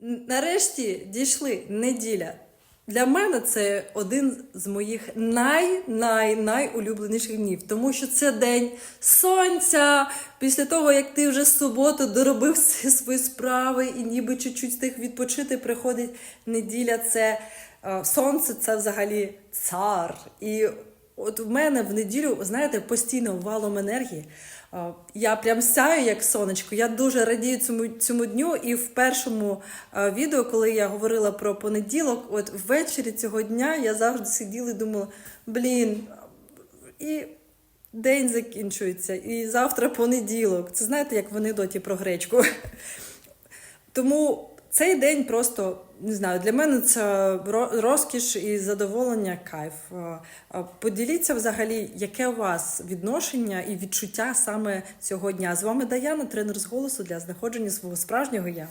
Нарешті дійшли неділя. Для мене це один з моїх най-най-найулюбленіших днів, тому що це день сонця. Після того, як ти вже з суботу доробив всі свої справи і ніби чуть-чуть встиг відпочити, приходить неділя. Це е, сонце, це взагалі цар. І от в мене в неділю, знаєте, постійно валом енергії. Я прям сяю як сонечко. Я дуже радію цьому, цьому дню. І в першому відео, коли я говорила про понеділок, от ввечері цього дня я завжди сиділа і думала: блін, і день закінчується, і завтра понеділок. Це знаєте, як в анекдоті про гречку. Тому цей день просто не знаю, для мене це ро- розкіш і задоволення, кайф. Е, е, Поділіться взагалі, яке у вас відношення і відчуття саме цього дня. З вами Даяна, тренер з голосу для знаходження свого справжнього я.